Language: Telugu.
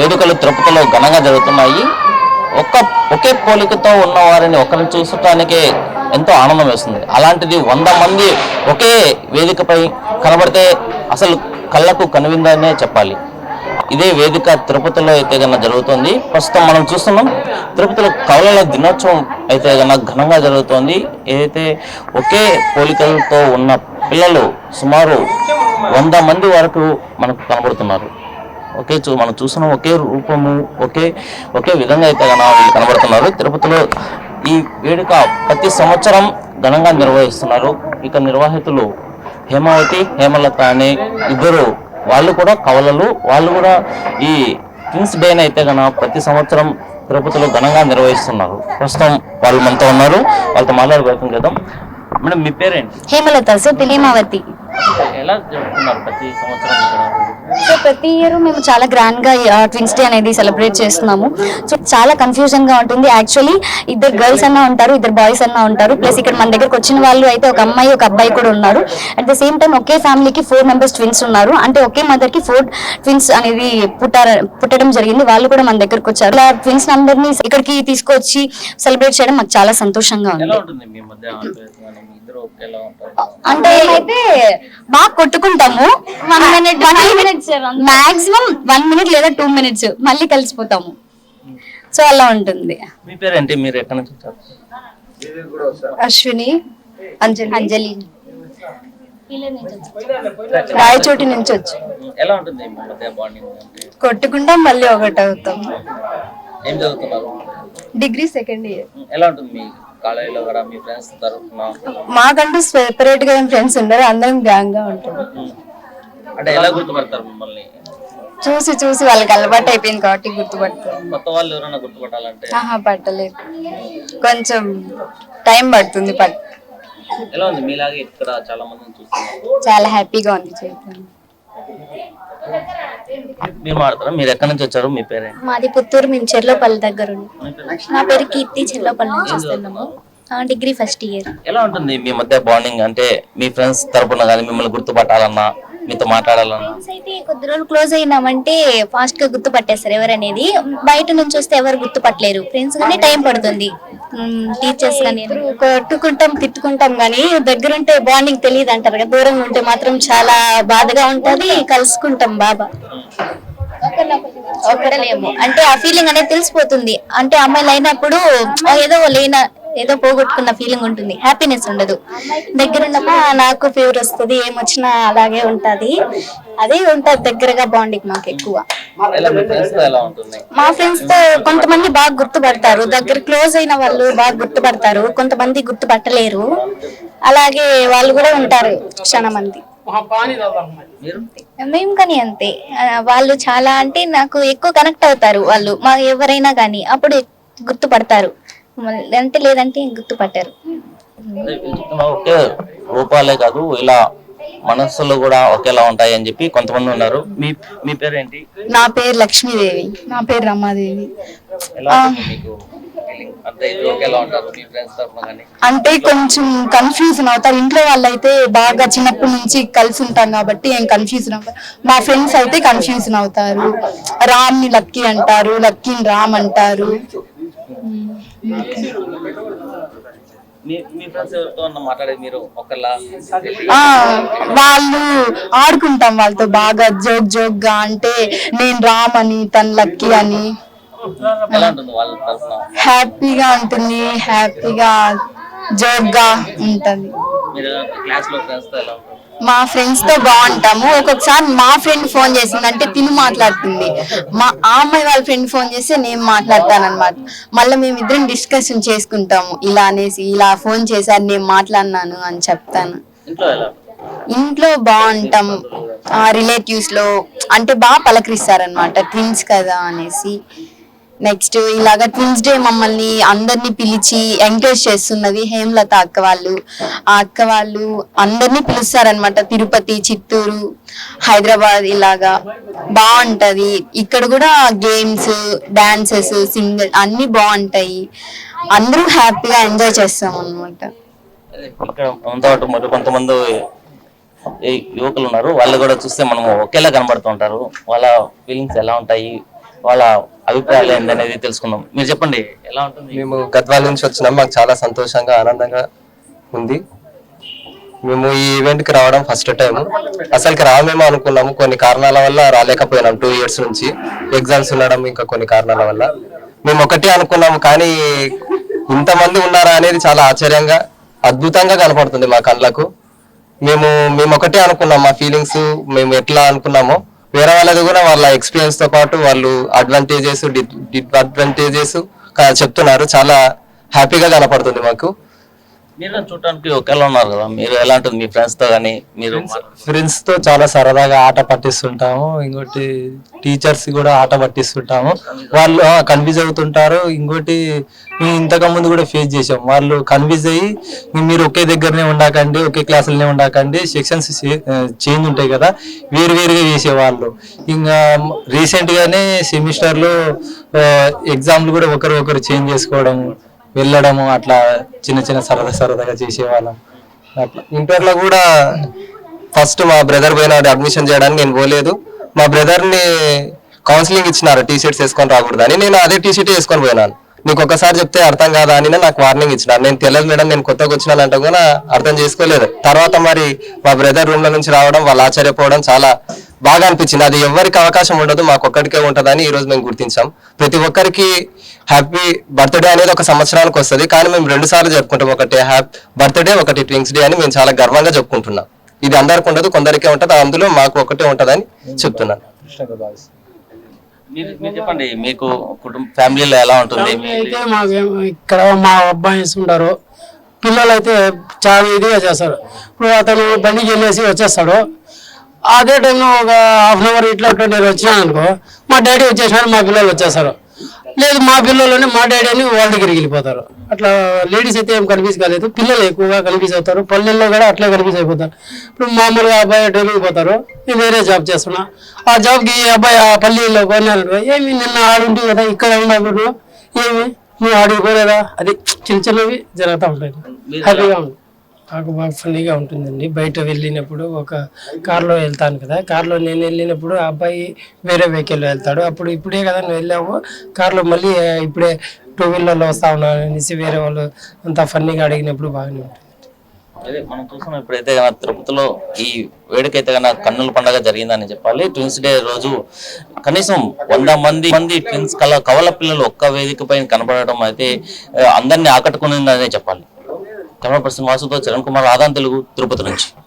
వేడుకలు తిరుపతిలో ఘనంగా జరుగుతున్నాయి. ఒక్క ఒకే పోలికతో ఉన్న వారిని ఒకరిని చూసటానికే ఎంతో ఆనందం వేస్తుంది. అలాంటిది వంద మంది ఒకే వేదికపై కనబడితే అసలు కళ్ళకు కనువిందనే చెప్పాలి. ఇదే వేదిక తిరుపతిలో అయితే గన జరుగుతుంది. ప్రస్తుతం మనం చూస్తున్నాం తిరుపతిలో కవలల దినోత్సవం అయితే గన ఘనంగా జరుగుతోంది. ఏదైతే ఒకే పోలికలతో ఉన్న పిల్లలు సుమారు వంద మంది వరకు మనకు కనబడుతున్నారు. ఒకే చూ మనం చూస్తున్నాం ఒకే రూపము ఒకే ఒకే విధంగా అయితే గన వీళ్ళు కనబడుతున్నారు. తిరుపతిలో ఈ వేడుక ప్రతి సంవత్సరం ఘనంగా నిర్వహిస్తున్నారు. ఇక నిర్వాహితులు హేమావతి హేమలత అనే ఇద్దరు వాళ్ళు కూడా కవలలు వాళ్ళు కూడా ఈ కింగ్స్ డేని అయితే గన ప్రతి సంవత్సరం తిరుపతిలో ఘనంగా నిర్వహిస్తున్నారు. ప్రస్తుతం వాళ్ళు మనతో ఉన్నారు. వాళ్ళతో మాట్లాడే కదా చేద్దాం. మేడం మీ పేరేంటి? హేమలత సార్ తెలియమావతి ఎలా ప్రతి సంవత్సరం సో ప్రతి ఇయర్ మేము చాలా గ్రాండ్గా ట్విన్స్ డే అనేది సెలబ్రేట్ చేస్తున్నాము. సో చాలా కన్ఫ్యూజన్గా ఉంటుంది. యాక్చువల్లీ ఇద్దరు గర్ల్స్ అన్నా ఉంటారు ఇద్దరు బాయ్స్ అన్నా ఉంటారు. ప్లస్ ఇక్కడ మన దగ్గరకు వచ్చిన వాళ్ళు అయితే ఒక అమ్మాయి ఒక అబ్బాయి కూడా ఉన్నారు. అట్ ద సేమ్ టైం ఒకే ఫ్యామిలీకి ఫోర్ మెంబర్స్ ట్విన్స్ ఉన్నారు. అంటే ఒకే మదర్కి ఫోర్ ట్విన్స్ అనేది పుట్టార పుట్టడం జరిగింది. వాళ్ళు కూడా మన దగ్గరకు వచ్చారు. ఇలా ట్విన్స్ నంబర్ని ఇక్కడికి తీసుకొచ్చి సెలబ్రేట్ చేయడం మాకు చాలా సంతోషంగా ఉంది. అంటే బాగా కొట్టుకుంటాము. మినిట్స్ మాక్సిమం వన్ మినిట్ లేదా టూ మినిట్స్ మళ్ళీ కలిసిపోతాము. సో అలా ఉంటుంది. మీ పేరేంటి? మీరు ఎక్కడి నుంచి వచ్చారు? అశ్విని అంజలి. అంజలి. రాయచోటి నుంచి వచ్చి. ఎలా ఉంటుంది కొట్టుకుంటాం మళ్ళీ ఒకటి అవుతాం. ఏం చదువుతున్నారు? Degree second year. ఎలా ఉంటుంది మీ కాలేజీలో కూడా మీ ఫ్రెండ్స్ తరఫున మాకంటూ సెపరేట్గా ఫ్రెండ్స్ ఉండరు అందరం గ్యాంగ్గా ఉంటాం. అంటే ఎలా గుర్తుపడతారు మిమ్మల్ని? చూసి చూసి వాళ్ళకి అలవాటు అయిపోయింది కాబట్టి గుర్తుపడతాం. కొత్త వాళ్ళు ఎవరైనా గుర్తుపట్టాలంటే? ఆహా పట్టలేదు. కొంచెం టైం పడుతుంది పట్ ఎలా ఉంది? మీలాగే ఇక్కడ చాలా మందిని చూస్తున్నారు. చాలా హ్యాపీగా ఉంది చేయడం మీరు మాడతారా మీరు ఎక్కడి నుంచి వచ్చారు? మీ పేరేంటి? మాది పుత్తూరు మేము చెర్లోపల్లి దగ్గర పేరు? నా పేరు కీర్తి చెర్లోపల్లి నుంచి వస్తున్నాము? Degree first year. ఎలా ఉంటుంది మీ మధ్య బాండింగ్? అంటే మీ ఫ్రెండ్స్ తరపున కానీ మిమ్మల్ని గుర్తుపట్టాలన్నా మీతో మాట్లాడాలన్నా? అయితే కొద్ది రోజులు క్లోజ్ అయినామంటే ఫాస్ట్గా గుర్తుపట్టేస్తారు ఎవరనేది. బయట నుంచి వస్తే ఎవరు గుర్తుపట్టలేరు. ఫ్రెండ్స్ కానీ టైం పడుతుంది. టీచర్స్ కానీ కొట్టుకుంటాం తిట్టుకుంటాం కానీ దగ్గరుంటే బాండింగ్ తెలియదు అంటారు కదా దూరంగా ఉంటే మాత్రం చాలా బాధగా ఉంటది కలుసుకుంటాం బాబా. ఒకడలేము అంటే ఆ ఫీలింగ్ అనేది తెలిసిపోతుంది. అంటే అమ్మాయిలు అయినప్పుడు ఏదో లేన ఏదో పోగొట్టుకున్న ఫీలింగ్ ఉంటుంది. హ్యాపీనెస్ ఉండదు. దగ్గర ఉన్నప్పుడు ఆ, నాకు ఫీవర్ వస్తుంది ఏమొచ్చినా అలాగే ఉంటది. అదే ఉంటది దగ్గరగా బాండింగ్ మాకు ఎక్కువ. మీ ఫ్రెండ్స్తో కొంతమంది బాగా గుర్తుపడతారు. దగ్గర క్లోజ్ అయిన వాళ్ళు బాగా గుర్తుపడతారు. కొంతమంది గుర్తుపట్టలేరు. అలాగే వాళ్ళు కూడా ఉంటారు చాలా మంది మేము కానీ అంతే. వాళ్ళు చాలా అంటే నాకు ఎక్కువ కనెక్ట్ అవుతారు వాళ్ళు. మా ఎవరైనా కానీ అప్పుడు గుర్తుపడతారు. అంటే లేదంటే గుర్తుపట్టారు. ఒకే రూపాలే కాదు ఇలా మనస్సులు కూడా ఒకేలా ఉంటాయి అని చెప్పి కొంతమంది ఉన్నారు. మీ మీ పేరేంటి? నా పేరు లక్ష్మీదేవి. నా పేరు రమాదేవి. ఎలా మీకు అంటే ఇది ఒకేలా ఉంటారు మీ ఫ్రెండ్స్ తరఫున కానీ అంటే కొంచెం కన్ఫ్యూజన్ అవుతారు. ఇంట్లో వాళ్ళైతే బాగా చిన్నప్పటి నుంచి కలిసి ఉంటాం కాబట్టి ఏం కన్ఫ్యూజన్ అవుతారు మా ఫ్రెండ్స్ అయితే కన్ఫ్యూజన్ అవుతారు రామ్ని లక్కీ అంటారు లక్కీని రామ్ అంటారు. వాళ్ళు ఆడుకుంటాం వాళ్ళతో బాగా జోక్ జోక్గా అంటే నేను రామ్ అని తను లక్కీ అని. హ్యాపీగా ఉంటుంది హ్యాపీగా జోక్గా ఉంటది. మీరు క్లాస్లో ఫ్రెండ్స్తో ఎలా ఉంటుంది మా ఫ్రెండ్స్తో బాగుంటాము. ఒక్కొక్కసారి మా ఫ్రెండ్ ఫోన్ చేసిందంటే తిని మాట్లాడుతుంది. మా ఆ అమ్మాయి వాళ్ళ ఫ్రెండ్ ఫోన్ చేస్తే నేను మాట్లాడతాను అనమాట మళ్ళీ మేమిద్దరం డిస్కషన్ చేసుకుంటాము. ఇలా అనేసి ఇలా ఫోన్ చేశారు నేను మాట్లాడినాను అని చెప్తాను. ఇంట్లో ఎలా? ఉంటుంది? ఇంట్లో బాగుంటాం. రిలేటివ్స్లో అంటే బాగా పలకరిస్తారనమాట ట్విన్స్ కదా అనేసి. నెక్స్ట్ ఇలాగా ట్విన్స్ డే మమ్మల్ని అందరినీ పిలిచి ఎంకరేజ్ చేస్తున్నది హేమలత అక్క వాళ్ళు. ఆ అక్క వాళ్ళు అందరినీ పిలుస్తారనమాట తిరుపతి చిత్తూరు హైదరాబాద్ ఇలాగా. బాగుంటది. ఇక్కడ కూడా గేమ్స్ డాన్సెస్ సింగర్ అన్ని బాగుంటాయి. అందరూ హ్యాపీగా ఎంజాయ్ చేస్తాం అనమాట ఇక్కడ మనతో మరి కొంతమంది యువకులు ఉన్నారు. వాళ్ళు కూడా చూస్తే మనము ఒకేలా కనబడుతుంటారు. వాళ్ళ ఫీలింగ్స్ ఎలా ఉంటాయి? వాళ్ళ అభిప్రాయాలు ఏంటనేది తెలుసుకుందాం. మీరు చెప్పండి ఎలా ఉంటుంది? మేము గద్వాల నుంచి వచ్చినాం మాకు చాలా సంతోషంగా ఆనందంగా ఉంది. మేము ఈ ఈవెంట్కి రావడం ఫస్ట్ టైం అసలుకి రామేమో అనుకున్నాము కొన్ని కారణాల వల్ల రాలేకపోయినాం టూ ఇయర్స్ నుంచి. ఎగ్జామ్స్ ఉండడం ఇంకా కొన్ని కారణాల వల్ల. మేము ఒకటే అనుకున్నాము కానీ ఇంతమంది ఉన్నారా అనేది చాలా ఆశ్చర్యంగా అద్భుతంగా కనపడుతుంది మా కళ్ళకు. మేము మేము ఒకటే అనుకున్నాం మా ఫీలింగ్స్ మేము ఎట్లా అనుకున్నామో. వేరే వాళ్ళది కూడా వాళ్ళ ఎక్స్పీరియన్స్తో పాటు వాళ్ళు అడ్వాంటేజెస్ డిస్అడ్వాంటేజెస్ చెప్తున్నారు. చాలా హ్యాపీగా కనపడుతుంది మాకు. మీరు చూడటానికి ఒకేలా ఉన్నారు కదా? మీరు ఎలా ఉంటుంది మీ ఫ్రెండ్స్తో కానీ మీరు ఫ్రెండ్స్తో చాలా సరదాగా ఆట పట్టిస్తుంటాము. ఇంకోటి టీచర్స్ కూడా ఆట పట్టిస్తుంటాము. వాళ్ళు కన్ఫ్యూజ్ అవుతుంటారు. ఇంకోటి మేము ఇంతకు ముందు కూడా ఫేస్ చేసాం వాళ్ళు కన్ఫ్యూజ్ అయ్యి "మీ- మీరు ఒకే దగ్గరనే ఉండకండి ఒకే క్లాసులనే ఉండకండి. సెక్షన్స్ చేంజ్ ఉంటాయి కదా? వేరు వేరుగా చేసేవాళ్ళు. ఇంకా రీసెంట్ గానే సెమిస్టర్లో ఎగ్జామ్లు కూడా ఒకరు ఒకరు చేంజ్ చేసుకోవడం వెళ్ళడము అట్లా చిన్న చిన్న సరదా సరదాగా చేసేవాళ్ళం. అట్లా. ఇంటర్లో కూడా ఫస్ట్ మా బ్రదర్ పోయిన అడ్మిషన్ చేయడానికి నేను పోలేదు. మా బ్రదర్ని కౌన్సిలింగ్ ఇచ్చినారు టీ షర్ట్స్ వేసుకొని రాకూడదు అని నేను అదే టీ షర్ట్ వేసుకొని పోయినాను. నీకు ఒకసారి చెప్తే అర్థం కాదా అని నాకు వార్నింగ్ ఇచ్చినారు. నేను తెలియదు మేడం నేను కొత్తగా వచ్చినాను అంటే కూడా అర్థం చేసుకోలేదు. తర్వాత మరి మా బ్రదర్ రూమ్లో నుంచి రావడం వాళ్ళు ఆశ్చర్యపోవడం చాలా బాగా అనిపించింది. అది ఎవరికి అవకాశం ఉండదు మాకు ఒక్కడికే ఉంటదని ఈ రోజు మేము గుర్తించాం. ప్రతి ఒక్కరికి హ్యాపీ బర్త్డే అనేది ఒక సంవత్సరానికి వస్తుంది కానీ మేము రెండు సార్లు జరుపుకుంటాం. ఒకటి హ్యాపీ బర్త్డే ఒకటి ట్వింక్స్ డే అని మేము చాలా గర్వంగా చెప్పుకుంటున్నాం. ఇది అందరికి ఉండదు కొందరికే ఉంటది అందులో మాకు ఒకటే ఉంటదని చెప్తున్నాను. చెప్పండి మీకు కుటుంబ ఫ్యామిలీలో ఎలా ఉంటుంది? మీ- అయితే మాకు ఇక్కడ మా అబ్బాయి ఉంటారు. పిల్లలు అయితే చాలా ఇదిగా చేస్తారు. ఇప్పుడు అతను బండికి వెళ్ళేసి వచ్చేస్తాడు. అదే టైంలో ఒక హాఫ్ అన్ అవర్ ఇట్లా నేను వచ్చినాను అనుకో మా డాడీ వచ్చేసినాడు మా పిల్లలు వచ్చేస్తారు. లేదు మా పిల్లలని మా డాడీ అని వాళ్ళ దగ్గరికి వెళ్ళిపోతారు. అట్లా లేడీస్ అయితే ఏం కన్ఫ్యూజ్ కాలేదు పిల్లలు ఎక్కువగా కన్ఫ్యూజ్ అవుతారు పల్లెల్లో కూడా అట్లే కన్ఫ్యూజ్ అయిపోతారు. ఇప్పుడు మామూలుగా అబ్బాయి ఢిల్లీకి పోతారు నేను వేరే జాబ్ చేస్తున్నా. ఆ జాబ్కి అబ్బాయి ఆ పల్లెల్లో పోయినాడు ఏమి నిన్న ఆడుంటి కదా ఇక్కడ ఉన్నప్పుడు ఏమి? నువ్వు ఆడికి పోలేదా అది చిన్న చిన్నవి జరుగుతూ ఉంటాయి. హ్యాపీగా ఉంటుంది నాకు బాగా ఫన్నీగా ఉంటుందండి. బయట వెళ్ళినప్పుడు ఒక కార్లో వెళ్తాను కదా కార్లో నేను వెళ్ళినప్పుడు ఆ అబ్బాయి వేరే వెహికల్లో వెళ్తాడు. అప్పుడు ఇప్పుడే కదా నువ్వు వెళ్ళావు కార్లో మళ్ళీ ఇప్పుడే టూ వీలర్లో వస్తా ఉన్నాను అనేసి వేరే వాళ్ళు అంతా ఫన్నీగా అడిగినప్పుడు బాగానే ఉంటుంది. అదే మనం చూసాం ఇప్పుడైతే తిరుపతిలో ఈ వేడుకైతే కన్నా కన్నుల పండగ జరిగిందని చెప్పాలి ట్విన్స్ డే రోజు కనీసం వంద మంది మంది ట్విన్స్ కల కవల పిల్లలు ఒక్క వేదిక పైన కనబడటం అయితే అందరినీ ఆకట్టుకునిందనే చెప్పాలి. కెమెరా పర్సన్ వాసుతో చరణ్ కుమార్ ఆదాన్ తెలుగు తిరుపతి నుంచి.